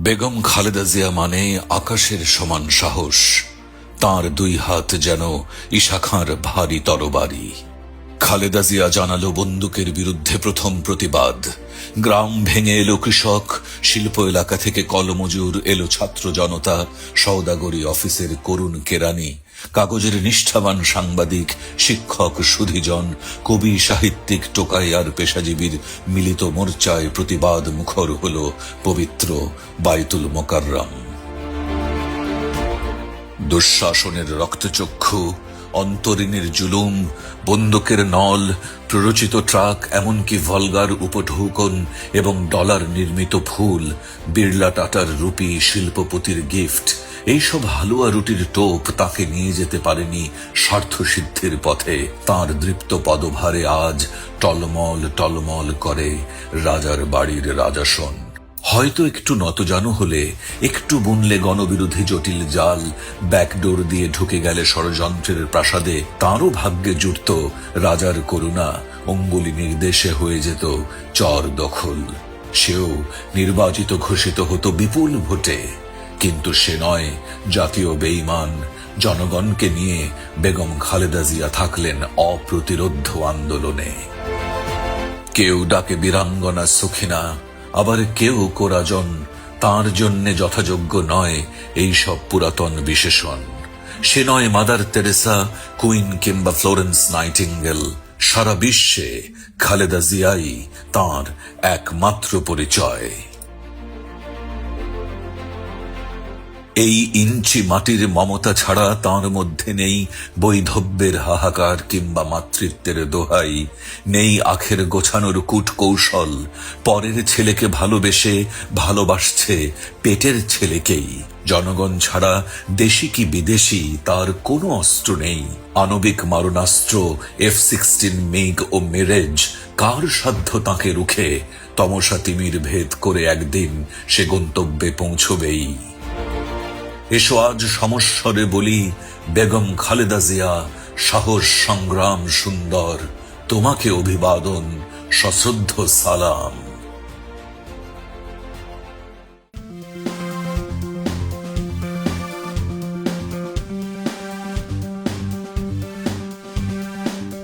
বেগম খালেদা জিয়া মানে আকাশের সমান সাহস। তার দুই হাত যেন ইশাখার ভারী তরবারি। খালেদা জিয়া জানালো বন্দুকের বিরুদ্ধে প্রথম প্রতিবাদ। গ্রাম ভেঙে এলো কৃষক, শিল্প এলাকা থেকে কলমজুর এলো ছাত্র জনতা সৌদাগরী অফিসের করুণ কেরানি। কাগজের নিষ্ঠাবান সাংবাদিক, শিক্ষক, সুধিজন, কবি, সাহিত্যিক, টোকাই আর পেশাজীবীর মিলিত মোর্চায় প্রতিবাদ মুখর হল পবিত্র বাইতুল মোকাররম। দুঃশাসনের রক্তচক্ষু, অন্তরীণের জুলুম, বন্দুকের নল, প্ররোচিত ট্রাক, এমনকি ভলগার উপঢৌকন এবং ডলার নির্মিত ফুল, বিড়লা টাটার রুপি শিল্পপতির গিফট এইসব হালুয়া রুটির টোপ তাকে নিয়ে যেতে পারেনি স্বার্থ সিদ্ধির পথে। তার দৃপ্ত পদভারে আজ টলমল টলমল করে রাজার বাড়ির রাজাসন। হয়তো একটু নতজানু হলে একটু বুনলে গণবিরোধী জটিল জাল ব্যাকডোর দিয়ে ঢুকে গেলে ষড়যন্ত্রের প্রাসাদে তাঁরও ভাগ্যে জুটত রাজার করুণা, অঙ্গুলি নির্দেশে হয়ে যেত চর দখল। সেও নির্বাচিত ঘোষিত হতো বিপুল ভোটে। কিন্তু সে নয়। জাতীয় বেইমান জনগণকে নিয়ে বেগম খালেদা জিয়া থাকলেন অপ্রতিরোধ্য আন্দোলনে। কেউ ডাকে বীরাঙ্গনা সুখিনা, আবার কেউ কোরাজন। তার জন্যে যথাযোগ্য নয় এই সব পুরাতন বিশেষণ। সে নয় মাদার তেরেসা কুইন কিংবা ফ্লোরেন্স নাইটিঙ্গেল। সারা বিশ্বে খালেদা জিয়াই তার একমাত্র পরিচয়। এই ইঞ্চি মাটির মমতা ছাড়া তার মধ্যে নেই বৈধব্যের হাহাকার কিংবা মাতৃত্বের দোহাই। নেই আখের গোছানোর কূট কৌশল পরের ছেলেকে ভালোবেসে ভালোবাসছে পেটের ছেলেকেই। জনগণ ছাড়া দেশি কি বিদেশি তার কোনো অস্ত্র নেই। আণবিক মারণাস্ত্র এফ সিক্সটিন মেঘ ও মেরেজ, কার সাধ্য তাকে রুখে? তমসা তিমির ভেদ করে একদিন সে গন্তব্যে পৌঁছবেই। এসো আজ সমস্বরে বলি বেগম খালেদা জিয়া সাহস সংগ্রাম সুন্দর। তোমাকে অভিবাদন সশ্রদ্ধ সালাম।